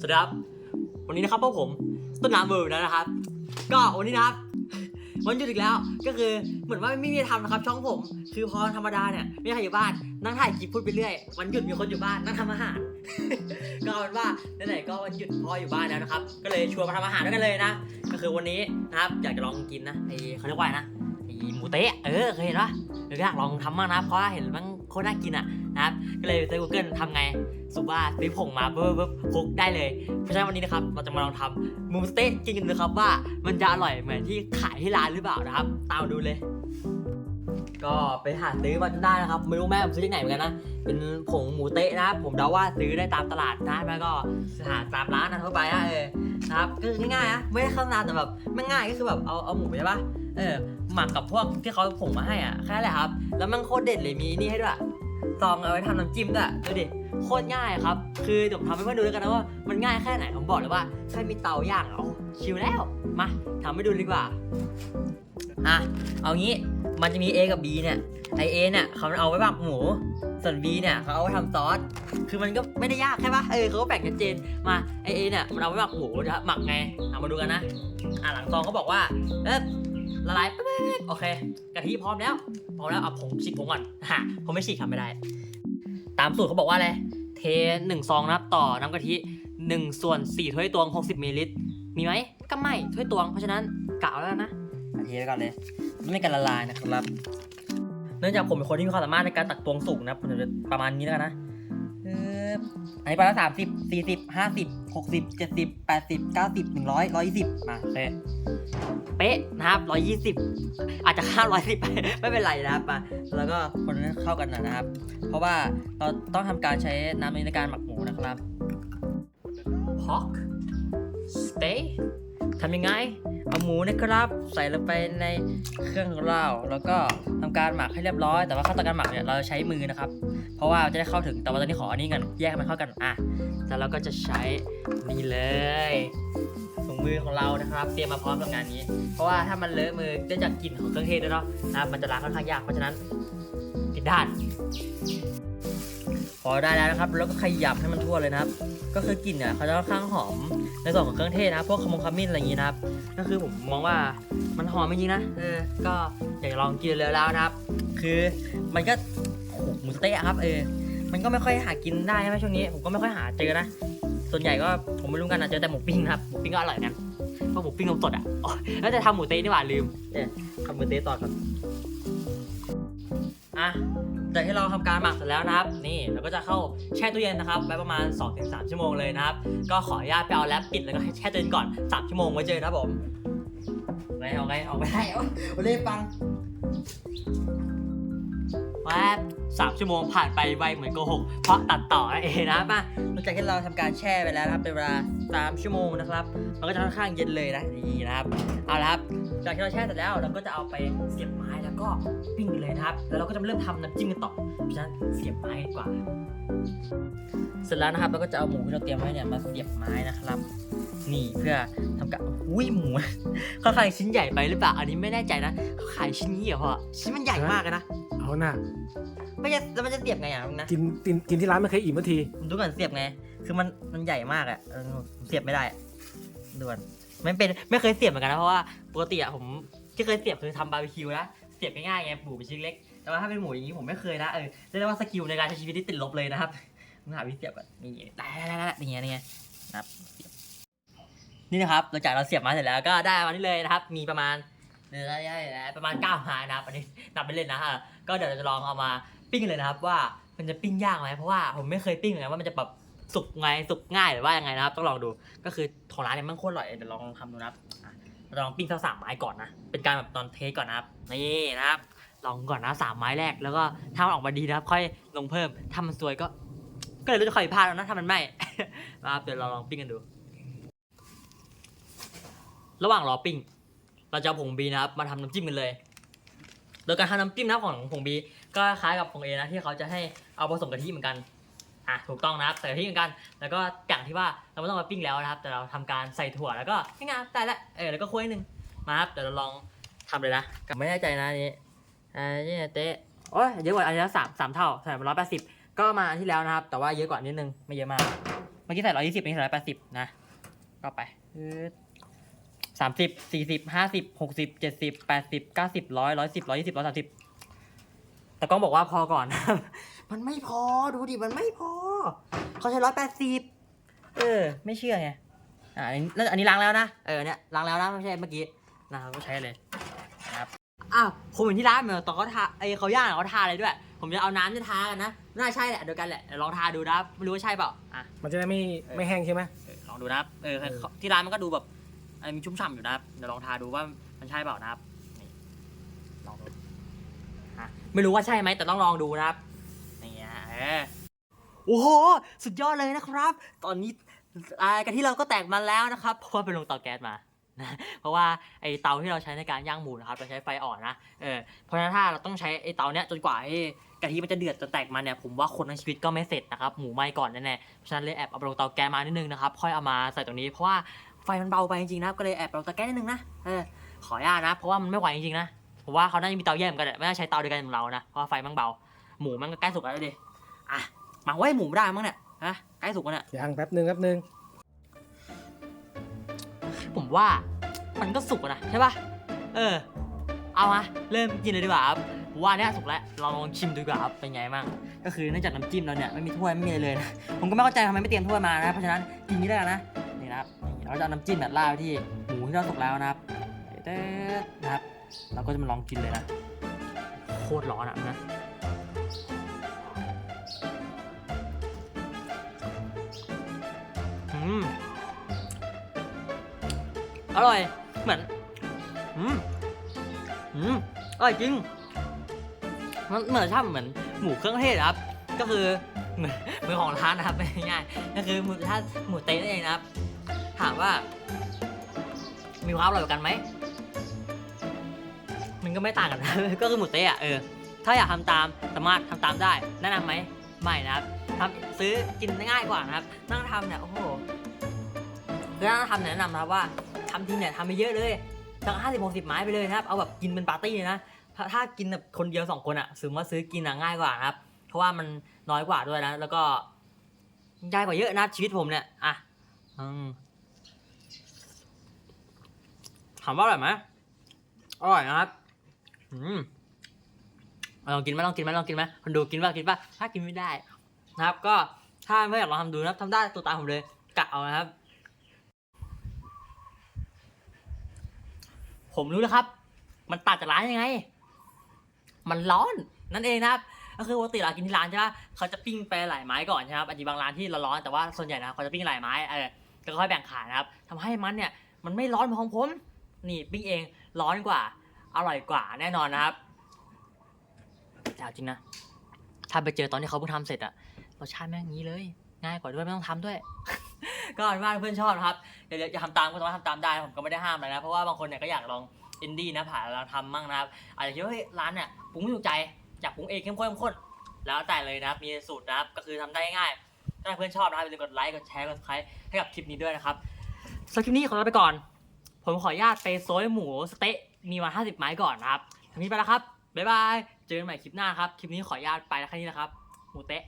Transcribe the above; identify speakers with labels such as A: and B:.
A: สวัสดีครับ วันนี้นะครับพวกผมต้นน้ำเวิร์แล้วนะครับ ก็วันนี้นะครับวันหยุดอีกแล้วก็คือเหมือนว่าไม่มีอะไรทำนะครับช่องผม คือพอธรรมดาเนี่ยไม่มีใครอยู่บ้านนั่งถ่ายคลิปพูดไปเรื่อยวันหยุดมีคนอยู่บ้านนั่งทำอาหาร ก็เอาเป็นว่าไหนๆก็วันหยุดพ่ออยู่บ้านแล้วนะครับ ก็เลยชวนมาทำอาหารด้วยกันเลยนะ ก็คือวันนี้นะครับอยากจะลองกินนะไอเขาเรียกว่าอะไรนะไอหมูเต๊ะเออเคยเห็นปะเดี๋ยวอยากลองทำบ้างนะเพราะเห็นมันโคตรน่ากินอะนะครับ ก็เลยไปเซิร์ช Google ทำไง สุว่าซื้อผงมาปุ๊บปุ๊บคลุกได้เลย เพราะฉะนั้นวันนี้นะครับ เราจะมาลองทำหมูสเต๊ะกินกันนะครับว่ามันจะอร่อยเหมือนที่ขายที่ร้านหรือเปล่านะครับ ตามดูเลย ก็ไปหาซื้อมาจนได้นะครับ ไม่รู้แม่ผมซื้อที่ไหนเหมือนกันนะ เป็นผงหมูเต๊ะนะ ผมเดาว่าซื้อได้ตามตลาดนะแล้วก็หาตามร้านนะทั่วไปนะเออนะครับก็คือง่ายๆนะไม่ได้เข้านานแต่แบบไม่ง่ายก็คือแบบเอาเอาหมูใช่ปะเออหมักกับพวกที่เขาผงมาให้อะแค่นั้นแหละครับ แล้วมันโคตรเด็ดเลยมีนี่ให้ด้วย ซองเอาไว้ทำน้ำจิ้มด้วยดูดิโคตรง่ายครับ คือเดี๋ยวผมทำให้เพื่อนดูแล้วกันนะว่ามันง่ายแค่ไหนผมบอกเลยว่าแค่มีเตาย่างเอาชิวแล้วมาทำให้ดูดีกว่าอะเอางี้มันจะมี A กับ B เนี่ยไอเอเนี่ยเขาเอาไว้หมักหมู ส่วน B เนี่ยเขาเอาไว้ทำซอส คือมันก็ไม่ได้ยากใช่ปะเออเขาก็แบ่งชัดเจน มาไอเอเนี่ยมันเอาไว้หมักหมูนะบหมักไงเอามาดูกันนะ อ่าหลังซองเขาบอกว่าเออ ละลายปึ๊บโอเคกะทิพร้อมแล้วพร้อมแล้วเอาผงฉีกผงก่อนฮะผมไม่ฉีกทำไม่ได้ ตามสูตรเขาบอกว่าอะไรเทหนึ่งซองนะครับต่อน้ำกะทิหนึ่งส่วนสี่ถ้วยตวงหกสิบมิลลิลิตรมีไหมก็ไม่ถ้วยตวงเพราะฉะนั้นกะเอาแล้วนะกะทิไปก่อนเลยไม่กันละลายนะครับ เนื่องจากผมเป็นคนที่มีความสามารถในการตักตวงสูงนะครับผมจะประมาณนี้แล้วกันนะปึ๊บ อันนี้ไปแล้วสามสิบสี่สิบห้าสิบหกสิบเจ็ดสิบแปดสิบเก้าสิบหนึ่งร้อยร้อยยี่สิบมาเป๊ะเป๊ะนะครับร้อยยี่สิบอาจจะข้ามร้อยสิบไม่เป็นไรนะครับมาแล้วก็คนนั้นเข้ากันหน่อยนะครับ เพราะว่าเราต้องทำการใช้น้ำในการหมักหมูนะครับ pork stay ทำยังไง เอาหมูนะครับ ใส่ลงไปในเครื่องของเรา แล้วก็ทำการหมักให้เรียบร้อย แต่ว่าขั้นตอนการหมักเนี่ยเราใช้มือนะครับ เพราะว่าจะได้เข้าถึง แต่ว่าตอนนี้ขออันนี้กันแยกมันเข้ากัน อะ แล้วเราก็จะใช้นี่เลยถุงมือของเรานะครับ เตรียมมาพร้อมกับงานนี้ เพราะว่าถ้ามันเลอะมือได้จากกลิ่นของเครื่องเทศด้วยเนาะนะมันจะล้างค่อนข้างยาก เพราะฉะนั้นปิดด้าน อได้แล้วนะครับ แล้วก็ขยับให้มันทั่วเลยนะครับ ก็คือกลิ่นเนี่ยเขาจะค่อนข้างหอมในส่วนของเครื่องเทศนะพวกขมงขมิ้นอะไรอย่างนี้นะครับ ก็คือผมมองว่ามันหอมจริงนะเออก็อยากลองกินเลยแล้วนะครับ คือมันก็หมูสเต๊ะครับ เออ มันก็ไม่ค่อยหากินได้ใช่ไหมช่วงนี้ ผมก็ไม่ค่อยหาเจอนะ ส่วนใหญ่ก็ผมไม่รู้กันนะเจอแต่หมูปิ้งครับหมูปิ้งก็อร่อยนะเพวกหมูปิ้งนมสดอะแล้วจะทำหมูเต๊ะนี่หว่าลืมเนี่ยทำหมูเต๊ะต่อครับอะ จากที่เราทำการหมักเสร็จแล้วนะครับนี่เราก็จะเข้าแช่ตู้เย็นนะครับไว้ประมาณ 2-3 ชั่วโมงเลยนะครับก็ขออนุญาตไปเอาแรปปิดแล้วก็ให้แช่ตู้เย็นก่อน3ชั่วโมงไว้เจอนะครับผมไปเอาไงเอาไปได้เอาเอาเลยฟังแวบ สามชั่วโมงผ่านไปไวเหมือนโกหกเพราะตัดต่อนั่นเองนะครับมาหลังจากที่เราทำการแช่ไปแล้วนะครับเป็นเวลา 3 ชั่วโมงนะครับ มันก็จะค่อนข้างเย็นเลยนะนี่นะครับเอาละครับจากที่เราแช่เสร็จแล้วเราก็จะเอาไปเสียบไม้แล้วก็ปิ้งเลยนะครับ แล้วเราก็จะเริ่มทำน้ำจิ้มกันต่อเพราะฉะนั้นเสียบไม้ดีกว่า เสร็จแล้วนะครับเราก็จะเอาหมูที่เราเตรียมไว้เนี่ยมาเสียบไม้นะครับนี่เพื่อทำการอุ้ยหมูเขาขายชิ้นใหญ่ไปหรือเปล่าอันนี้ไม่แน่ใจนะเขาขายชิ้นนี้เหรอพ่อชิ้นมันใหญ่มากเลยนะ
B: เอาน่ะ
A: ไม่ใช่แล้วมันจะเสียบไงอะมึงนะ
B: กินกินกินที่ร้านไม่เคยอิ่มสักที
A: ผมดูก่อนเสียบไง คือมันมันใหญ่มากอะเออผมเสียบไม่ได้อะด่วนไม่เป็นไม่เคยเสียบเหมือนกันนะเพราะว่าปกติอะผมที่เคยเสียบคือทำบาร์บีคิวนะเสียบง่ายๆไงหมูเป็นชิ้นเล็กแต่ว่าถ้าเป็นหมูอย่างนี้ผมไม่เคยนะเออเรียกได้ว่าสกิลในการใช้ชีวิตที่ติดลบเลยนะครับผมหาวิธีเสียบก่อนนี่ได้ได้ได้ได้อย่างเงี้ยนี่ไงนะครับเสียบนี่นะครับหลังจากเราเสียบมาเสร็จแล้วก็ได้มานี่เลยนะครับ มีประมาณเดี๋ยวได้ได้ได้ประมาณเก้าไม้นะครับอันนี้นับไปเล่นนะฮะก็เดี๋ยวเราจะลองเอามา ปิ้งเลยนะครับว่ามันจะปิ้งยากไหมเพราะว่าผมไม่เคยปิ้งเลยนะว่ามันจะแบบสุกไงสุกง่ายหรือว่ายังไงนะครับ ต้องลองดูก็คือของร้านเนี่ยมันโคตรอร่อยเดี๋ยวลองทำดูนะครับอะเราลองปิ้งสักสามไม้ก่อนนะเป็นการแบบตอนเทสก่อนนะครับนี่นะครับ ลองก่อนนะสามไม้แรกแล้วก็ถ้ามันออกมาดีนะครับ ค่อยลงเพิ่มถ้ามันสวยก็ ก็เลยรู้จะคอยพลาดแล้วนะถ้ามันไม่ นะครับเดี๋ยวเราลองปิ้งกันดู ระหว่างรอปิ้ง เราจะเอาผงบีนะครับ มาทำน้ำจิ้มกันเลย โดยการทำน้ำจิ้มนะของผงบีก็คล้ายกับผงเอนะที่เขาจะให้เอาผสมกะทิเหมือนกันอะถูกต้องนะครับใส่กะทิเหมือนกัน แล้วก็อย่างที่ว่าเราไม่ต้องมาปิ้งแล้วนะครับ แต่เราทำการใส่ถั่วแล้วก็ง่ายๆแต่ละเออแล้วก็คุ้ยหนึ่งมาครับเดี๋ยวเราลองทำเลยนะไม่แน่ใจนะนี้อ่านี่เต๊ะโอ้ยเยอะกว่าอันนี้แล้วสามสามเท่าใส่มาร้อยแปดสิบก็มาอันที่แล้วนะครับ แต่ว่าเยอะกว่านิดนึงไม่เยอะมากเมื่อกี้ใส่ร้อยยี่สิบเมื่ใส่ร้อยแปดสิบนะก็ไป สามสิบสี่สิบห้าสิบหกสิบเจ็ดสิบแปดสิบเก้าสิบร้อยร้อยสิบร้อยยี่สิบร้อยสามสิบแต่กล้องบอกว่าพอก่อน มันไม่พอดูดิมันไม่พอเขาใช้ร้อยแปดสิบเออ ไม่เชื่อไงอ่าอันนี้อันนี้ล้างแล้วนะเออเนี่ยล้างแล้วนะไม่ใช่เมื่อกี้นะครับก็ใช้เลยนะครับอ้าวผมเห็นที่ร้านเหมือนตอนเขาทาไอเขาย่างอะเขาทาอะไรด้วย ผมจะเอาน้ำจะทากันนะน่าใช่แหละเดียวกันแหละเดี๋ยวลองทาดูนะครับไม่รู้ว่าใช่เปล่าอะ
B: มันจะได้ไม่ไม่แห้งใช่ไหม
A: เออลองดูนะครับเออเขาที่ร้านมันก็ดูแบบเออ มีชุ่มฉ่ำอยู่นะครับเดี๋ยวลองทาดูว่ามันใช่เปล่านะครับนี่ลองดูฮะไม่รู้ว่าใช่ไหมแต่ต้องลองดูนะครับนี่ฮะเออโอ้โหสุดยอดเลยนะครับ ตอนนี้อ่ากะที่เราก็แตกมันแล้วนะครับเพราะว่าไปลงเตาแก๊สมานะเพราะว่าไอเตาที่เราใช้ในการย่างหมูนะครับเราใช้ไฟอ่อนนะเออเพราะฉะนั้นถ้าเราต้องใช้ไอเตาเนี้ยจนกว่าไอกะทิมันจะเดือดจนแตกมันเนี่ยผมว่าคนทั้งชีวิตก็ไม่เสร็จนะครับหมูไหม้ก่อนแน่ๆเพราะฉะนั้นเลยแอบเอาไปลงเตาแก๊สมานิดนึงนะครับค่อยเอามาใส่ตรงนี้เพราะว่า ไฟมันเบาไปจริงๆนะครับก็เลยแอบลงเตาแก๊สนิดนึงนะเออขออนุญาตนะ เพราะว่ามันไม่ไหวจริงๆนะผมว่าเขาน่าจะมีเตาแยกเหมือนกันแหละไม่น่าใช้เตาเดียวกันเหมือนเรานะเพราะว่าไฟมันเบา หมูมันก็ใกล้สุกแล้วดิอะมาไว้หมูไม่ได้มั้งเนี่ยฮะใกล้สุกแล้วเนี่ย
B: ยังแป๊บหนึ่งแป๊บหนึ่ง
A: ผมว่ามันก็สุกอะนะใช่ปะเออ เอามาเริ่มกินเลยดีกว่าครับผมว่าเนี่ยสุกแล้วเราลองชิมดูดีกว่าครับเป็นไงบ้างก็คือเนื่องจากน้ำจิ้มเราเนี่ยไม่มีถ้วยไม่มีอะไรเลยนะผมก็ไม่เข้าใจทำไมไม่เตรียมถ้วยมานะเพราะฉะนั้นกินนี้ได้แล้วนะ เราจะเอาน้ำจิ้มแบบราดไปที่หมูที่เราสุกแล้วนะครับเต๊ดนะครับ เราก็จะมาลองกินเลยนะ โคตรร้อนอะนะอืมอร่อย เหมือน อืมอืมอร่อยจริง มันเหมือนชาติเหมือนหมูเครื่องเทศครับ ก็คือเมนเหมือนของร้านนะครับง่ายๆก็คือหมูถ้าหมูเต๊ะนั่นเองนะครับ ถามว่า มีความอร่อยกว่ากันไหมมันก็ไม่ต่างกันนะ ก็คือหมูเต๊ะอะเออถ้าอยากทำตามสามารถทำตามได้แนะนำไหมไม่นะครับทำซื้อกินง่ายกว่านะครับ นั่งทำเนี่ยโอ้โหคือถ้าทำแนะนำนะครับว่าทำทีเนี่ยทำไปเยอะเลยสักห้าสิบหกสิบไม้ไปเลยนะครับ เอาแบบกินเป็นปาร์ตี้เลยนะถ้ากินแบบคนเดียวสองคนอะซื้อว่าซื้อกินอะง่ายกว่านะครับ เพราะว่ามันน้อยกว่าด้วยนะ แล้วก็ง่ายกว่าเยอะนะชีวิตผมเนี่ยอะอืม ถามว่าอร่อยไหมอร่อยนะครับอืมาลองกินไหมลองกินไหมลองกินไหมคนดูกินป่ะกินป่ะถ้ากินไม่ได้ นะครับ ก็ถ้าไม่อยากลองทำดูนะครับทำได้ตัวตามผมเลยกะเอานะครับ ผมรู้แล้วครับ มันตัดจากร้านยังไง มันร้อนนั่นเองนะครับก็คือปกติเรากินที่ร้านใช่ไหมเขาจะปิ้งไปหลายไม้ก่อนใช่ไหมครับอาจจะบางร้านที่ร้อนๆแต่ว่าส่วนใหญ่นะเขาจะปิ้งหลายไม้เออแล้วก็ค่อยแบ่งขายนะครับทำให้มันเนี่ยมันไม่ร้อนเหมือนของผม นี่ปิ้งเองร้อนกว่า อร่อยกว่าแน่นอนนะครับแต่เอาจริงนะ ถ้าไปเจอตอนที่เขาเพิ่งทำเสร็จอะรสชาติแม่งงี้เลย ง่ายกว่าด้วยไม่ต้องทำด้วย ก็อันว่าเพื่อนชอบนะครับเดี๋ยวจะทำตามก็สามารถทำตามได้ผมก็ไม่ได้ห้ามเลยนะ เพราะว่าบางคนเนี่ยก็อยากลองอินดี้นะผ่านเราทำมั่งนะครับอาจจะคิดว่าเฮ้ยร้านเนี่ยปรุงไม่ถูกใจอยากปรุงเองเข้มข้นเข้มข้นแล้วแต่เลยนะครับมีสูตรนะครับก็คือทำได้ง่ายถ้าเพื่อนชอบนะครับอย่าลืมกดไลค์กดแชร์กดไลค์ให้กับคลิปนี้ด้วยนะครับสำหรับคลิปนี้ขอลาไปก่อน ผมขออนุญาตไปโซยหมูสเต๊ะมีมา 50 ไม้ก่อนนะครับทีนี้ไปแล้วครับ บ๊ายบาย เจอกันใหม่คลิปหน้าครับ คลิปนี้ขออนุญาตไปแล้วแค่นี้นะครับ หมูเต๊ะ